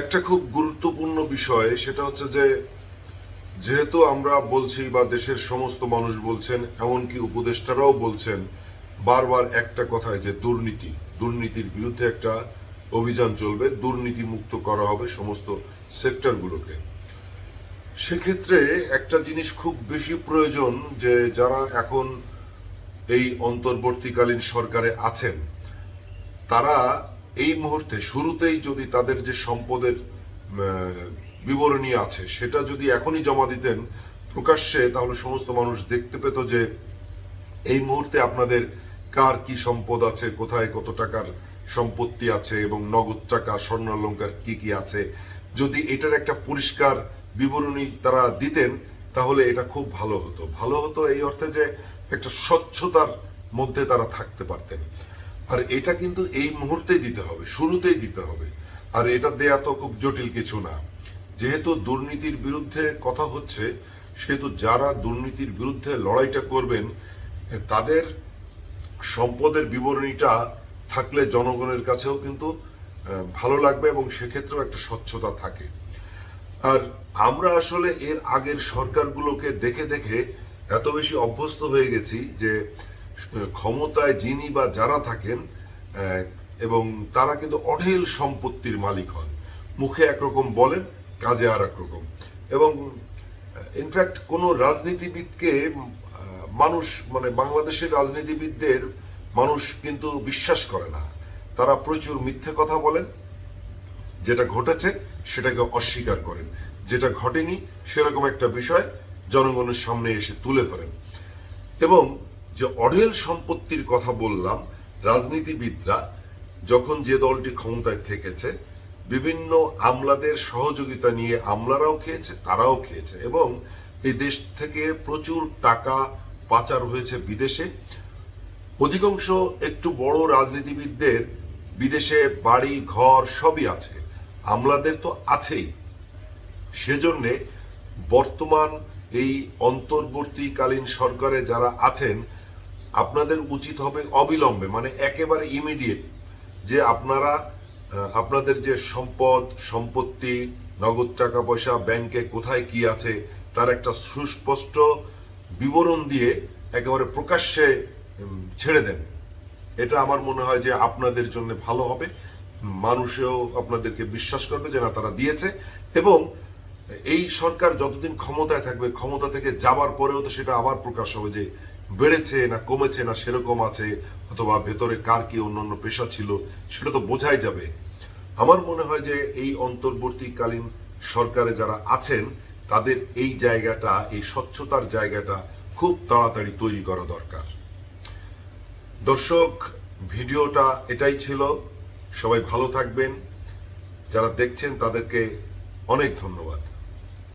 একটা খুব গুরুত্বপূর্ণ বিষয়, সেটা হচ্ছে যে, যেহেতু আমরা বলছি বা দেশের সমস্ত মানুষ বলছেন, এমনকি উপদেষ্টারাও বলছেন, বারবার একটা কথায় যে দুর্নীতি, দুর্নীতির বিরুদ্ধে একটা অভিযান চলবে দুর্নীতি মুক্ত করা হবে সমস্ত সেক্টরগুলোকে। সেক্ষেত্রে একটা জিনিস খুব বেশি প্রয়োজন যে, যারা এখন এই অন্তর্বর্তীকালীন সরকারে আছেন, তারা এই মুহূর্তে শুরুতেই যদি তাদের যে সম্পদের বিবরণী আছে, সেটা যদি এখনই জমা দিতেন প্রকাশ্যে, তাহলে সমস্ত মানুষ দেখতে পেত যে এই মুহূর্তে আপনাদের কার কি সম্পদ আছে, কোথায় কত টাকার সম্পত্তি আছে এবং নগদ টাকা স্বর্ণালঙ্কার কি কি আছে। যদি এটার একটা পরিষ্কার বিবরণী তারা দিতেন, তাহলে এটা খুব ভালো হতো। ভালো হতো এই অর্থে যে একটা স্বচ্ছতার মধ্যে তারা থাকতে পারতেন। আর এটা কিন্তু এই মুহূর্তেই দিতে হবে, শুরুতেই দিতে হবে। আর এটা দেয়া তো খুব জটিল কিছু না। যেহেতু দুর্নীতির বিরুদ্ধে কথা হচ্ছে, সেহেতু যারা দুর্নীতির বিরুদ্ধে লড়াইটা করবেন, তাদের সম্পদের বিবরণীটা থাকলে জনগণের কাছেও কিন্তু ভালো লাগবে এবং সেক্ষেত্রেও একটা স্বচ্ছতা থাকে। আর আমরা আসলে এর আগের সরকারগুলোকে দেখে দেখে এত বেশি অভ্যস্ত হয়ে গেছি যে ক্ষমতায় যিনি বা যারা থাকেন এবং তারা কিন্তু অঢেল সম্পত্তির মালিক হন। মুখে একরকম বলেন, কাজে আর একরকম এবং ইনফ্যাক্ট কোনো রাজনীতিবিদকে মানুষ মানে বাংলাদেশের রাজনীতিবিদদের মানুষ কিন্তু বিশ্বাস করে না। তারা প্রচুর মিথ্যে কথা বলেন। যেটা ঘটেছে, সেটাকে অস্বীকার করেন। যেটা ঘটেনি, সেরকম একটা বিষয় জনগণের সামনে এসে তুলে ধরেন। এবং যে অঢেল সম্পত্তির কথা বললাম, রাজনীতিবিদরা যখন যে দলটি ক্ষমতায় থেকেছে, বিভিন্ন আমলাদের সহযোগিতা নিয়ে আমলারাও খেয়েছে, তারাও খেয়েছে এবং এই দেশ থেকে প্রচুর টাকা পাচার হয়েছে বিদেশে। অধিকাংশ একটু বড় রাজনীতিবিদদের বিদেশে বাড়ি, ঘর সবই আছে, আমলাদের তো আছেই। সেজন্যে বর্তমান এই অন্তর্বর্তীকালীন সরকারে যারা আছেন আপনাদের উচিত হবে অবিলম্বে মানে একেবারে ইমিডিয়েট যে আপনারা আপনাদের যে সম্পদ, সম্পত্তি, নগদ টাকা পয়সা ব্যাংকে কোথায় কি আছে, তার একটা সুস্পষ্ট বিবরণ দিয়ে একেবারে প্রকাশ্যে ছেড়ে দেন। এটা আমার মনে হয় যে আপনাদের জন্য ভালো হবে। মানুষেও আপনাদেরকে বিশ্বাস করবে যে না, তারা দিয়েছে। এবং এই সরকার যতদিন ক্ষমতায় থাকবে, ক্ষমতা থেকে যাবার পরেও তো সেটা আবার প্রকাশ হবে যে বেড়েছে না কমেছে না সেরকম আছে, অথবা ভেতরে কার কি অন্যান্য পেশা ছিল, সেটা তো বোঝাই যাবে। আমার মনে হয় যে এই অন্তর্বর্তীকালীন সরকারে যারা আছেন, তাদের এই জায়গাটা, এই স্বচ্ছতার জায়গাটা খুব তাড়াতাড়ি তৈরি করা দরকার। দর্শক, ভিডিওটা এটাই ছিল। সবাই ভালো থাকবেন। যারা দেখছেন, তাদেরকে অনেক ধন্যবাদ।